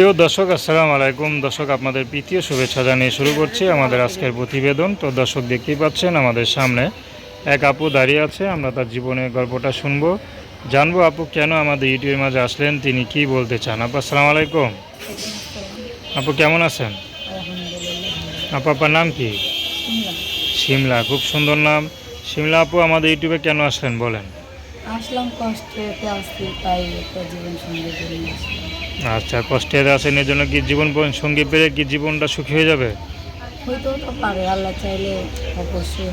প্রিয় দর্শক আসসালামু আলাইকুম। দর্শক আপনাদের প্রীতীয় শুভেচ্ছা জানিয়ে শুরু করছি আমাদের আজকের প্রতিবেদন। তো দর্শক দেখতেই পাচ্ছেন আমাদের সামনে এক আপু দাঁড়িয়ে আছে। আমরা তার জীবনের গল্পটা শুনব। জানব আপু কেন আমাদের ইউটিউবের মাঝে আসলেন? তিনি কি বলতে চান? আপু আসসালামু আলাইকুম। আপু কেমন আছেন? আপু আপনার নাম কি? শিমলা খুব সুন্দর নাম। শিমলা আপু আমাদের ইউটিউবে কেন আসলেন বলেন। আসলাম কষ্টে তাই জীবন আচ্ছা কষ্টের আছেন এর জন্য কি জীবন সঙ্গী পেলে কি জীবনটা সুখী হয়ে যাবে? হইতেও তো পারে আল্লাহ চাইলে অবশ্যই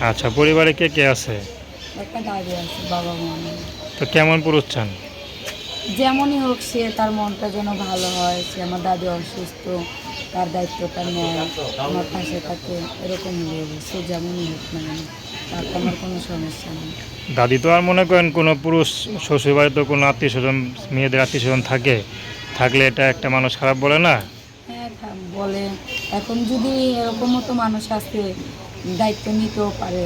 আচ্ছা পরিবারে কে কে আছে? একটা আছে বাবা মা তো কেমন পুরুষ চান? যেমনই হোক সে তার মনটা যেন ভালো হয় সে আমার দাদি অসুস্থ তার দায়িত্বটা নেয় আমার পাশে থাকে এরকম হলে সে যেমনই হোক না কেন আমার কোনো সমস্যা নেই। দাদি তো আর মনে করেন কোনো পুরুষ শ্বশুর বাড়িতে কোনো আত্মীয় স্বজন মেয়েদের আত্মীয় স্বজন থাকে থাকলে এটা একটা মানুষ খারাপ বলে না? হ্যাঁ বলে। এখন যদি এরকমও তো মানুষ আছে দায়িত্ব নিতেও পারে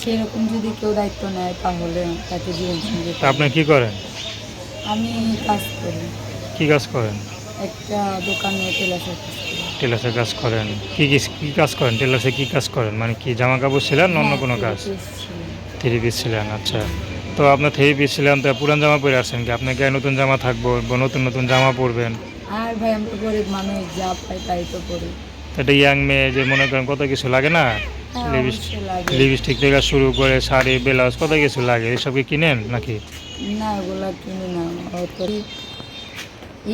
সেরকম যদি কেউ দায়িত্ব নেয় তাহলে তাকে জীবন সঙ্গী আপনি কি করেন? আমি কাজ করি। কি কাজ করেন? একটা দোকানে টেলাসের কাজ করি। টেলার্সের কাজ করেন? কি কি কি কাজ করেন? টেলার্সে কি কাজ করেন? মানে কি জামা কাপড় ছিলেন অন্য কোনো কাজ? থ্রি পিস ছিলেন। আচ্ছা। তো আপনার থ্রি পিস ছিলেন তো পুরান জামা পরে আসছেন কি? আপনার গায়ে নতুন জামা থাকব বা নতুন নতুন জামা পরবেন? আর ভাই আমি তো গরিব মানুষ যা পাই তাই তো এটা ইয়াং মেয়ে যে মনে করেন কত কিছু লাগে না? হ্যাঁ, লিপস্টিক থেকে শুরু করে শাড়ি ব্লাউজ কত কিছু লাগে? এসব কি কিনেন নাকি? না ওগুলা কিনি না।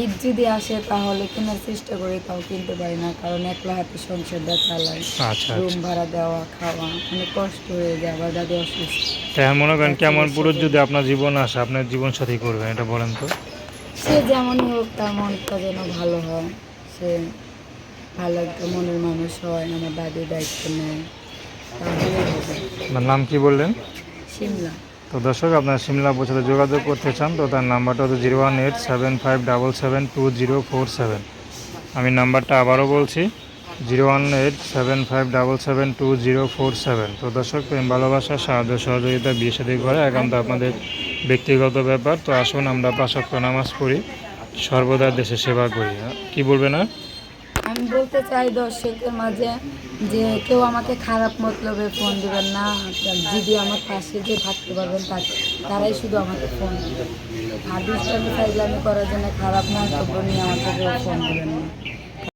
ঈদ যদি আসে তাহলে কেনার চেষ্টা করি তাও কিনতে পারি না কারণ একলা হাতে সংসারটা চালাই। আচ্ছা রুম আচ্ছা ভাড়া দেওয়া খাওয়া অনেক কষ্ট হয়ে যায় আবার দাদি অসুস্থ। মনে করেন কেমন পুরুষ যদি আপনার জীবন আসে আপনার জীবন সাথী করবেন এটা বলেন তো? সে যেমনই হোক তার মনটা যেন ভালো হয়। সে ভালো একটা মনের মানুষ হয় আমার দাদির দায়িত্ব নেয় তাহলে হবে। নাম কি বললেন? সিমলা। তো দর্শক, আপনার সিমলা সাথে যোগাযোগ করতে চান, তো তার নাম্বারটা হচ্ছে zero one eight seven five double seven two zero four seven. আমি নাম্বারটা আবারও বলছি, zero one eight seven five double seven two zero four seven. তো দর্শক, প্রেম ভালোবাসা, সাহায্য সহযোগিতা, বিয়ে সাথে করে একান্ত আপনাদের ব্যক্তিগত ব্যাপার। তো আসুন, আমরা পাশক্ত নামাজ পড়ি, সর্বদা দেশে সেবা করি? কি বলবেন না আমি বলতে চাই দর্শকের মাঝে যে কেউ আমাকে খারাপ মতলবে ফোন দেবেন না। যদি আমার পাশে যে থাকতে পারবেন তার- তারাই শুধু আমাকে ফোন দেবেন আর দুষ্টামি আমি করার জন্য খারাপ মন্তব্য নিয়ে আমাকে ফোন দেবেন না।